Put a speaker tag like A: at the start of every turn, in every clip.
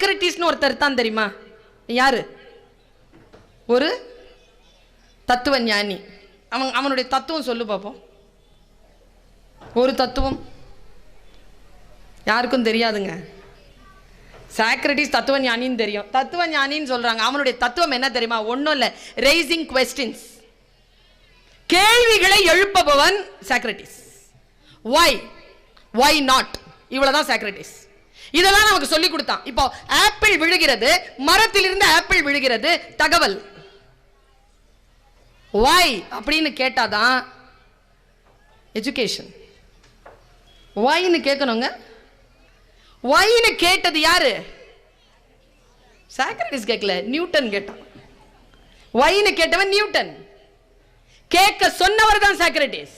A: சாக்ரட்டிஸ்னு ஒருத்தர் தான் தெரியுமா? யாரு? ஒரு தத்துவ ஞானி அவன் அவனுடைய தத்துவம் சொல்லு பார்ப்போம் ஒரு தத்துவம். யாருக்கும் தெரியாதுங்க. சாக்ரட்டிஸ் தத்துவ ஞானின்னு தெரியும். தத்துவ ஞானின்னு சொல்கிறாங்க அவனுடைய தத்துவம் என்ன தெரியுமா? ஒன்றும் இல்லை. ரைசிங் கொஸ்டின்ஸ் கேள்விகளை எழுப்பபவன் சாக்ரட்டிஸ் ஒய் ஒய் நாட் இவ்வளோதான் சாக்ரட்டிஸ் இதெல்லாம் நமக்கு சொல்லி கொடுத்தான். இப்போ ஆப்பிள் விழுகிறது மரத்திலிருந்து ஆப்பிள் விழுகிறது தகவல். ஒய் அப்படின்னு கேட்டாதான் எஜுகேஷன் ஒய்னு கேட்கணுங்க. ஒய்னு கேட்டது யாரு? சாக்ரட்டிஸ் கேட்கல நியூட்டன் கேட்டான். ஒய்னு கேட்டவன் நியூட்டன். கேட்க சொன்னவர் தான் சாக்ரட்டிஸ்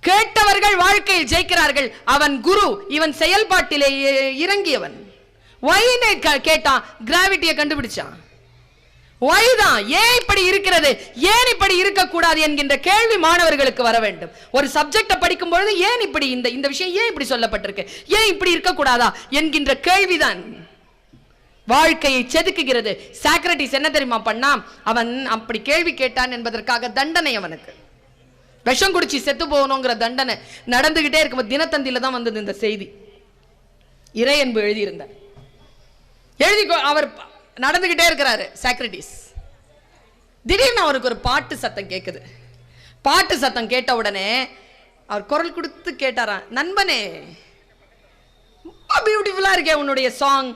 A: கேட்டவர்கள் வாழ்க்கையில் ஜெயிக்கிறார்கள். அவன் குரு இவன் செயல்பாட்டிலே இ- இறங்கியவன். ஒய்னு கேட்டான் கிராவிட்டியை கண்டுபிடிச்சான் ஒய் தான் ஏன் இப்படி இருக்கிறது? ஏன் இப்படி இருக்கக்கூடாது என்கின்ற கேள்வி மாணவர்களுக்கு வர வேண்டும். ஒரு சப்ஜெக்டை படிக்கும் பொழுது ஏன் இப்படி இந்த இந்த விஷயம் ஏன் இப்படி சொல்லப்பட்டிருக்கு? ஏன் இப்படி இருக்கக்கூடாதா? என்கின்ற கேள்விதான். வாழ்க்கையை செதுக்குகிறது. சாக்ரட்டிஸ் என்ன தெரியுமா பண்ணா அவன் அப்படி கேள்வி கேட்டான் என்பதற்காக தண்டனை அவனுக்கு. விஷம் குடிச்சு செத்து போகணுங்கிற தண்டனை நடந்துகிட்டே இருக்கும் தினத்தந்தியில தான் வந்தது இந்த செய்தி. இறையன்பு எழுதியிருந்தார். எழுதி அவர் நடந்துகிட்டே இருக்கிறாரு சாக்ரட்டிஸ் திடீர்னு அவருக்கு ஒரு பாட்டு சத்தம் கேட்குது பாட்டு சத்தம் கேட்ட உடனே அவர் குரல் கொடுத்து கேட்டாராம் நண்பனே பியூட்டிஃபுல்லாக இருக்கே உன்னுடைய சாங்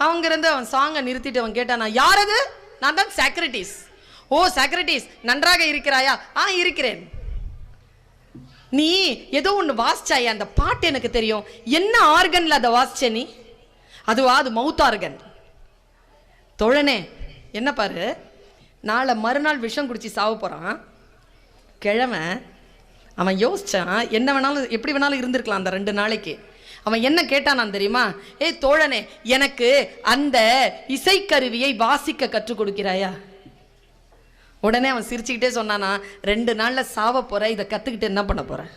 A: அவங்க இருந்து அவன் சாங்கை நிறுத்திட்டு அவன் கேட்டானா யார் அது? நான் தான் சாக்ரட்டிஸ் ஓ சாக்ரட்டிஸ் நன்றாக இருக்கிறாயா? ஆ இருக்கிறேன். நீ ஏதோ ஒன்று வாசிச்சாயா? அந்த பாட்டு எனக்கு தெரியும். என்ன ஆர்கனில் அதை வாசிச்ச நீ? அதுவா அது மவுத் ஆர்கன் தொழனே என்ன பாரு? நாளை மறுநாள் விஷம் குடிச்சு சாவ போகிறான் கிழமை அவன் யோசித்தான் என்ன வேணாலும் எப்படி வேணாலும் இருந்திருக்கலாம் அந்த ரெண்டு நாளைக்கு. அவன் என்ன கேட்டானான் தெரியுமா? ஏய் தோழனே எனக்கு அந்த இசைக்கருவியை வாசிக்க கற்றுக் கொடுக்கிறாயா? உடனே அவன் சிரிச்சுக்கிட்டே சொன்னானா ரெண்டு நாளில் சாவ போகிற இதை கற்றுக்கிட்டு என்ன பண்ண போகிறேன்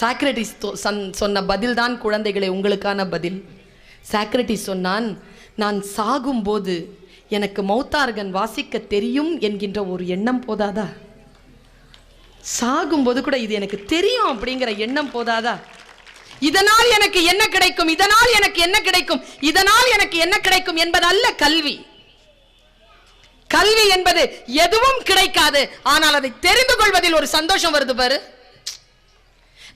A: சாக்ரட்டிஸ் சன்- சொன்ன பதில் தான் குழந்தைகளே உங்களுக்கான பதில். சாக்ரட்டிஸ் சொன்னான் நான் சாகும்போது எனக்கு மௌத்தார்கன் வாசிக்க தெரியும் என்கின்ற ஒரு எண்ணம் போதாதா? சாகும்போது கூட இது எனக்கு தெரியும் அப்படிங்கிற எண்ணம் போதாதா? இதனால் எனக்கு என்ன கிடைக்கும்? இதனால் எனக்கு என்ன கிடைக்கும்? இதனால் எனக்கு என்ன கிடைக்கும் என்பது அல்ல கல்வி. கல்வி என்பது எதுவும் கிடைக்காது. ஆனால் அதை தெரிந்து கொள்வதில் ஒரு சந்தோஷம் வருது பாரு.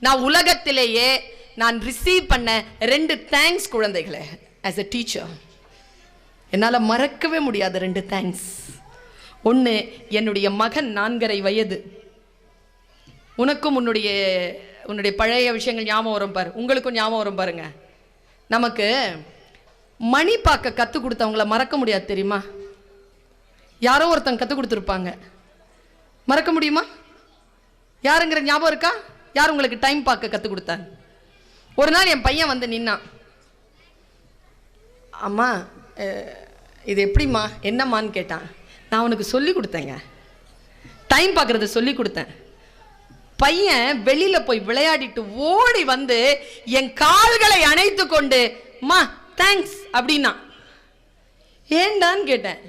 A: நான் உலகத்திலேயே நான் ரிசீவ் பண்ண ரெண்டு தேங்க்ஸ் குழந்தைகளை ஆஸ் எ டீச்சர் என்னால் மறக்கவே முடியாது ரெண்டு தேங்க்ஸ் ஒன்று என்னுடைய மகன் நான்கரை வயது. உனக்கும் உன்னுடைய உன்னுடைய பழைய விஷயங்கள் ஞாபகம் வரும் பாரு. உங்களுக்கும் ஞாபகம் வரும் பாருங்க. நமக்கு மணி பார்க்க கற்றுக் கொடுத்தவங்கள மறக்க முடியாது தெரியுமா? யாரோ ஒருத்தங்க கற்றுக் கொடுத்துருப்பாங்க. மறக்க முடியுமா? யாருங்கிற ஞாபகம் இருக்கா? யார் உங்களுக்கு டைம் பார்க்க கற்றுக் கொடுத்தாங்க ஒரு நாள் என் பையன் வந்து நின்னான். அம்மா இது எப்படிம்மா? என்னம்மான்னு கேட்டான். நான் உனக்கு சொல்லி கொடுத்தேங்க. டைம் பார்க்குறத சொல்லி கொடுத்தேன். பையன் வெளியில் போய் விளையாடிட்டு ஓடி வந்து என் கால்களை அணைத்து கொண்டு மா தேங்க்ஸ் அப்படின்னா ஏண்டான்னு கேட்டேன்.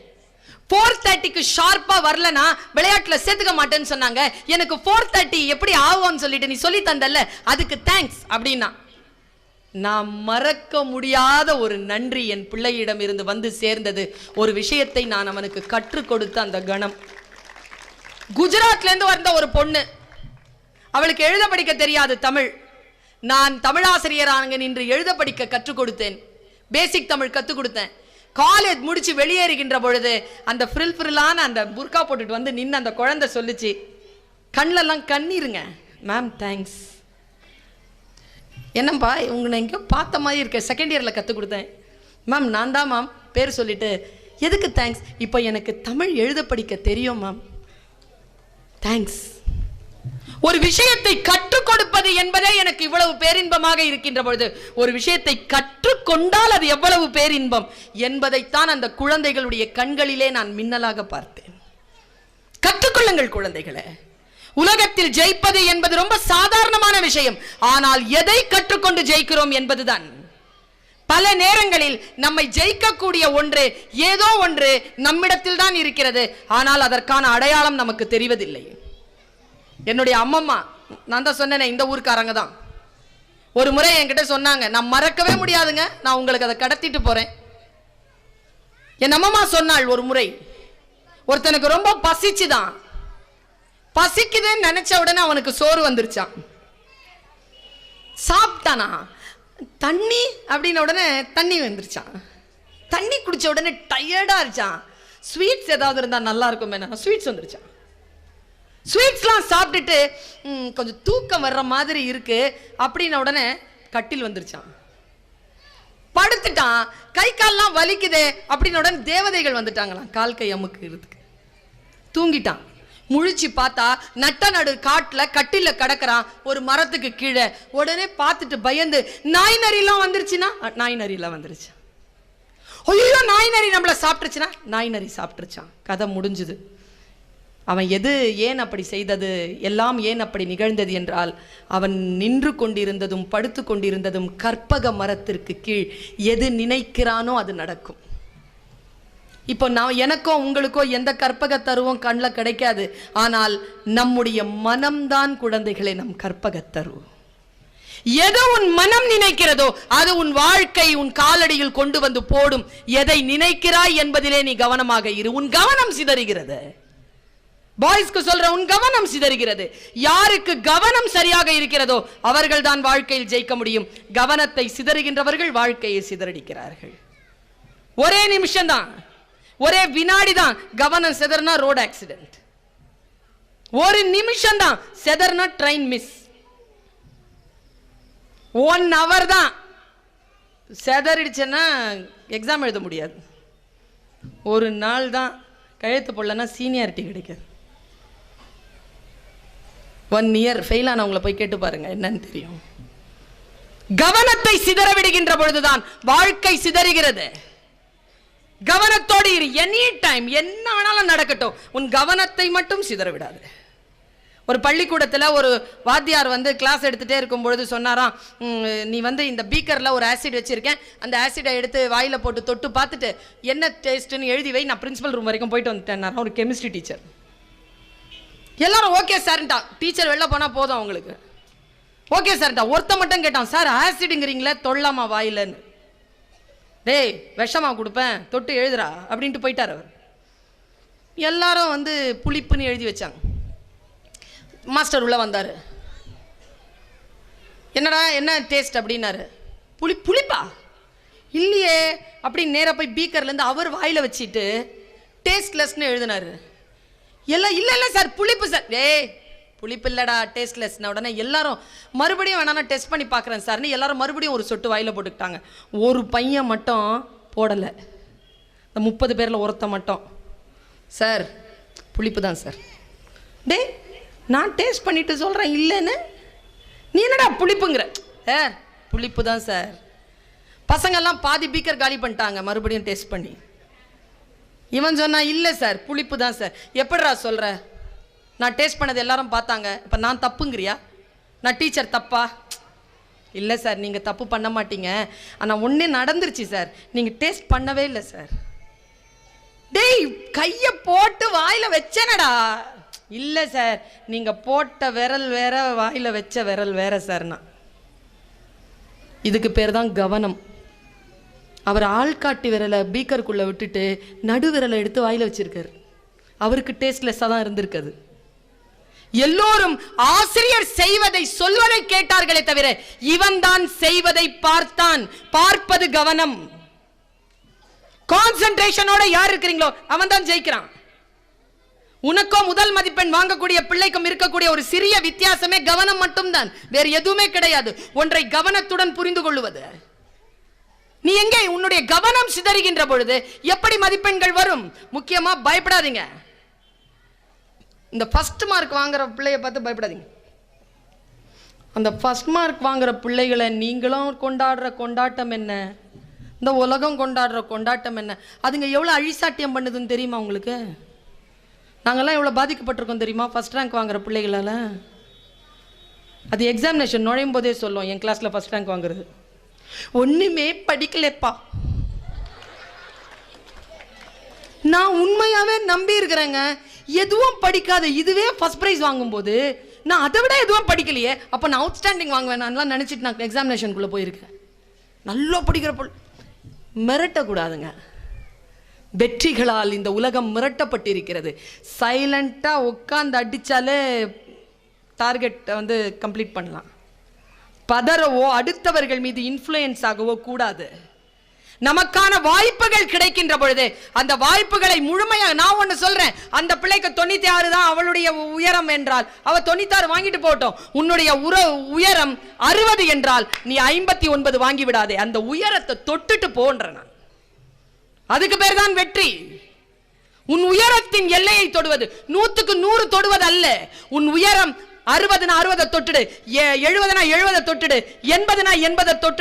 A: ஃபோர் தேர்ட்டிக்கு ஷார்ப்பாக வரலனா விளையாட்டில் சேர்த்துக்க மாட்டேன்னு சொன்னாங்க. எனக்கு ஃபோர் தேர்ட்டி எப்படி ஆகும்னு சொல்லிட்டு நீ சொல்லி தந்தல்ல. அதுக்கு தேங்க்ஸ் அப்படின்னா நான் மறக்க முடியாத ஒரு நன்றி என் பிள்ளையிடம் இருந்து வந்து சேர்ந்தது. ஒரு விஷயத்தை நான் அவனுக்கு கற்றுக் கொடுத்த அந்த கணம். குஜராத்லேருந்து வந்த ஒரு பொண்ணு. அவளுக்கு எழுத படிக்க தெரியாது தமிழ். நான் தமிழாசிரியராக நின்று எழுத படிக்க கற்றுக் கொடுத்தேன். பேசிக் தமிழ் கற்றுக் கொடுத்தேன். காலேஜ் முடிச்சு வெளியேறுகின்ற பொழுது அந்த ஃப்ரில் ஃப்ரில்லான அந்த புர்கா போட்டுட்டு வந்து நின்று அந்த குழந்தை சொல்லுச்சு கண்ணிலெல்லாம் கண்ணீருங்க. மேம் தேங்க்ஸ் என்னப்பா உங்களை எங்கேயோ பார்த்த மாதிரி இருக்க செகண்ட் இயரில் கற்றுக் கொடுத்தேன். மேம் நான் தான் மேம் பேர் சொல்லிட்டு எதுக்கு தேங்க்ஸ் இப்போ எனக்கு தமிழ் எழுத படிக்க தெரியும் மேம் தேங்க்ஸ் ஒரு விஷயத்தை கற்றுக் கொடுப்பது என்பதே எனக்கு இவ்வளவு பேரின்பமாக இருக்கின்ற பொழுது. ஒரு விஷயத்தை கற்றுக்கொண்டால் அது எவ்வளவு பேரின்பம் என்பதைத்தான் அந்த குழந்தைகளுடைய கண்களிலே நான் மின்னலாக பார்த்தேன். கற்றுக்கொள்ளுங்கள் குழந்தைகளே. உலகத்தில் ஜெயிப்பது என்பது ரொம்ப சாதாரணமான விஷயம். ஆனால் எதை கற்றுக்கொண்டு ஜெயிக்கிறோம் என்பதுதான். பல நேரங்களில் நம்மை ஜெயிக்கக்கூடிய ஒன்று ஏதோ ஒன்று நம்மிடத்தில் தான் இருக்கிறது. ஆனால் அதற்கான அடையாளம் நமக்கு தெரிவதில்லை. என்னுடைய அம்மம்மா நான் தான் சொன்னேனே இந்த ஊருக்காரங்க தான். ஒரு முறை என்கிட்ட சொன்னாங்க நான் மறக்கவே முடியாதுங்க நான் உங்களுக்கு அதை கடத்திட்டு போறேன். என் அம்மம்மா சொன்னாள் ஒரு முறை ஒருத்தனுக்கு ரொம்ப பசிச்சுதான். பசிக்குதுன்னு நினைச்ச உடனே அவனுக்கு சோறு வந்துருச்சான் சாப்பிட்டானா? தண்ணி அப்படின்ன உடனே தண்ணி வந்துருச்சான் தண்ணி குடிச்ச உடனே டயர்டா இருச்சான் ஸ்வீட்ஸ் ஏதாவது இருந்தால் நல்லா இருக்கும் என்ன ஸ்வீட்ஸ் வந்துருச்சான் ஸ்வீட்ஸ்லாம் சாப்பிட்டுட்டு கொஞ்சம் தூக்கம் வர்ற மாதிரி இருக்கு அப்படின்ன உடனே கட்டில் வந்துருச்சான் படுத்துட்டான். கை கால்லாம் வலிக்குதே அப்படின்ன உடனே தேவதைகள் வந்துட்டாங்களாம் கால் கை அமுக்குறதுக்கு. தூங்கிட்டான். முழிச்சு பார்த்தா நட்ட நடு காட்டில் கட்டில கிடக்கிறான் ஒரு மரத்துக்கு கீழே. உடனே பார்த்துட்டு பயந்து நாய் நரிலாம் வந்துருச்சுன்னா? நாய் நரிலாம் வந்துருச்சு. ஐயோ நாய் நரி நம்மளை சாப்பிட்டுருச்சுன்னா? நாய் நரி சாப்பிட்டுருச்சான் கதை முடிஞ்சுது. அவன் எது ஏன் அப்படி செய்தது? எல்லாம் ஏன் அப்படி நிகழ்ந்தது என்றால் அவன் நின்று கொண்டிருந்ததும் படுத்து கொண்டிருந்ததும் கற்பக மரத்திற்கு கீழ் எது நினைக்கிறானோ அது நடக்கும். இப்போ நான் எனக்கோ உங்களுக்கோ எந்த கற்பக தருவும் கண்ணில் கிடைக்காது. ஆனால் நம்முடைய மனம்தான் குழந்தைகளை நம் கற்பக தருவோம் எது உன் மனம் நினைக்கிறதோ அது உன் வாழ்க்கை உன் காலடியில் கொண்டு வந்து போடும். எதை நினைக்கிறாய் என்பதிலே நீ கவனமாக இரு. உன் கவனம் சிதறுகிறது. பாய்ஸ்க்கு சொல்ற உன் கவனம் சிதறுகிறது. யாருக்கு கவனம் சரியாக இருக்கிறதோ அவர்கள் தான் வாழ்க்கையில் ஜெயிக்க முடியும். கவனத்தை சிதறுகின்றவர்கள் வாழ்க்கையை சிதறடிக்கிறார்கள். ஒரே நிமிஷம் தான் ஒரே வினாடி தான் கவனம் சிதறனா ரோடு ஆக்சிடென்ட் ஒரு நிமிஷம் தான் செதறனா ட்ரெயின் மிஸ் ஒன் ஹவர் தான். செதறிடுச்சுன்னா எக்ஸாம் எழுத முடியாது. ஒரு நாள் தான் கழுத்து போடலன்னா சீனியாரிட்டி கிடைக்காது. ஒன் இயர் ஃபெயில் ஆனவங்கள போய் கேட்டு பாருங்க என்னன்னு தெரியும். கவனத்தை சிதற விடுகின்ற பொழுதுதான் வாழ்க்கை சிதறுகிறது. கவனத்தோடு இரு எனி டைம் என்ன வேணாலும் நடக்கட்டும் உன் கவனத்தை மட்டும் சிதற விடாது. ஒரு பள்ளிக்கூடத்தில் ஒரு வாத்தியார் வந்து கிளாஸ் எடுத்துகிட்டே இருக்கும் பொழுது சொன்னாராம் நீ வந்து இந்த பீக்கரில் ஒரு ஆசிட் வச்சுருக்கேன் அந்த ஆசிடை எடுத்து வாயில் போட்டு தொட்டு பார்த்துட்டு என்ன டேஸ்ட்டுன்னு எழுதி வை நான் பிரின்ஸிபல் ரூம் வரைக்கும் போயிட்டு வந்துட்டேன் ஒரு கெமிஸ்ட்ரி டீச்சர் எல்லாரும் ஓகே சார்ன்ட்டா டீச்சர் வெளில போனால் போதும் அவங்களுக்கு. ஓகே சார்ன்ட்டா ஒருத்த மட்டும் கேட்டான் சார் ஆசிடுங்கிறீங்களே தொல்லாமா வாயிலன்னு. டேய் விஷமா கொடுப்பேன் தொட்டு எழுதுறா அப்படின்ட்டு போயிட்டார் அவர். எல்லாரும் வந்து புளிப்புன்னு எழுதி வச்சாங்க. மாஸ்டர் உள்ளே வந்தார். என்னடா என்ன டேஸ்ட் அப்படின்னாரு. புளி புளிப்பா? இல்லையே. அப்படின்னு நேராக போய் பீக்கர்லேருந்து அவர் வாயில் வச்சுட்டு டேஸ்ட்லெஸ்னு எழுதினாரு. எல்லாம் இல்லை இல்லை சார் புளிப்பு சார் ஏய் புளிப்பு இல்லடா டேஸ்ட்லெஸ்ன உடனே எல்லாரும் மறுபடியும் வேணா டெஸ்ட் பண்ணி பார்க்குறேன் சார்னு எல்லாரும் மறுபடியும் ஒரு சொட்டு வாயில் போட்டுக்கிட்டாங்க. ஒரு பையன் மட்டும் போடலை. இந்த முப்பது பேரில் ஒருத்த மட்டும். சார் புளிப்பு தான் சார் டேய் நான் டேஸ்ட் பண்ணிட்டு சொல்கிறேன் இல்லைன்னு? நீ என்னடா புளிப்புங்கிற? ஏ புளிப்பு தான் சார் பசங்கெல்லாம் பாதி பீக்கர் காலி பண்ணிட்டாங்க மறுபடியும் டேஸ்ட் பண்ணி. இவன் சொன்னா இல்லை சார். புளிப்பு தான் சார். எப்படிரா சொல்கிற நான் டேஸ்ட் பண்ணது எல்லாரும் பார்த்தாங்க. இப்போ நான் தப்புங்கிறியா? நான் டீச்சர் தப்பா? இல்லை சார். நீங்கள் தப்பு பண்ண மாட்டீங்க. ஆனால் ஒன்றே நடந்துருச்சு சார். நீங்கள் டேஸ்ட் பண்ணவே இல்லை சார். டேய் கையை போட்டு வாயில் வச்சேனடா. இல்லை சார். நீங்கள் போட்ட விரல் வேற வாயில் வச்ச விரல் வேற சார்னா இதுக்கு பேர் தான் கவனம். அவர் ஆள்காட்டி விரலை பீக்கருக்குள்ளே விட்டுட்டு நடு விரலை எடுத்து வாயில் வச்சிருக்காரு. அவருக்கு டேஸ்ட்லெஸ்ஸாக தான் இருந்திருக்காது. எல்லோரும் ஆசிரியர் செய்வதை சொல்வதை கேட்டார்களே தவிர இவன் தான் செய்வதை பார்த்தான். பார்ப்பது கவனம். கான்சென்ட்ரேஷனோட யார் இருக்கிறீங்களோ அவன் தான் ஜெயிக்கிறான். உனக்கோ முதல் மதிப்பெண் வாங்கக்கூடிய பிள்ளைக்கும் இருக்கக்கூடிய ஒரு சிறிய வித்தியாசமே கவனம் மட்டும்தான். வேறு எதுவுமே கிடையாது. ஒன்றை கவனத்துடன் புரிந்து கொள்ளுவது. நீ எங்கே உன்னுடைய கவனம் சிதறுகின்ற பொழுது எப்படி மதிப்பெண்கள் வரும்? முக்கியமா பயப்படாதீங்க. இந்த ஃபர்ஸ்ட் மார்க் வாங்குற பிள்ளைய பார்த்து பயப்படாதீங்க. அந்த ஃபர்ஸ்ட் மார்க் வாங்குற பிள்ளைகளை நீங்களும் கொண்டாடுற கொண்டாட்டம் என்ன? இந்த உலகம் கொண்டாடுற கொண்டாட்டம் என்ன? அதுங்க எவ்வளோ அழிசாட்டியம் பண்ணுதுன்னு தெரியுமா உங்களுக்கு? நாங்கள்லாம் எவ்வளோ பாதிக்கப்பட்டிருக்கோம் தெரியுமா? ஃபர்ஸ்ட் ரேங்க் வாங்குற பிள்ளைகளால். அது எக்ஸாமினேஷன் நுழையும் போதே சொல்லும். என் கிளாஸில் ஃபஸ்ட் ரேங்க் வாங்குறது. ஒண்ணுமே படிக்கலப்பா. நான் உண்மையாவே நம்பி இருக்கிறேங்க. எதுவும் படிக்காத இதுவே ஃபர்ஸ்ட் ப்ரைஸ் வாங்கும்போது நான் அதை விட எதுவும் படிக்கலையே. அப்போ நான் அவுட்ஸ்டாண்டிங் வாங்குவேன். நான்லாம் நினச்சிட்டு நான் எக்ஸாமினேஷனுக்குள்ளே போயிருக்கேன். நல்லா படிக்கிற பொல் மிரட்டக்கூடாதுங்க. வெற்றிகளால் இந்த உலகம் மிரட்டப்பட்டிருக்கிறது. சைலண்ட்டாக உட்காந்து அடித்தாலே டார்கெட்டை வந்து கம்ப்ளீட் பண்ணலாம். பதறவோ அடுத்தவர்கள் மீது இன்ஃப்ளூயன்ஸ் ஆகவோ கூடாது. நமக்கான வாய்ப்புகள் கிடைக்கின்ற பொழுது அந்த வாய்ப்புகளை முழுமையாக நான் ஒன்று சொல்றேன். அந்த பிள்ளைக்கு தொண்ணூத்தி ஆறு தான் அவளுடைய உயரம் என்றால் அவ தொண்ணூத்தாறு வாங்கிட்டு போட்டோம் உன்னுடைய உர உயரம் அறுபது என்றால் நீ ஐம்பத்தி ஒன்பது வாங்கி விடாதே. அந்த உயரத்தை தொட்டுட்டு போன்ற நான். அதுக்கு பேர் தான் வெற்றி. உன் உயரத்தின் எல்லையை தொடுவது. நூத்துக்கு நூறு தொடுவது அல்ல உன் உயரம் அறுபதுனா அறுபதை தொட்டுடு. எழுபதுனா எழுபதை தொட்டுடு. எண்பதுனா எண்பதை தொட்டு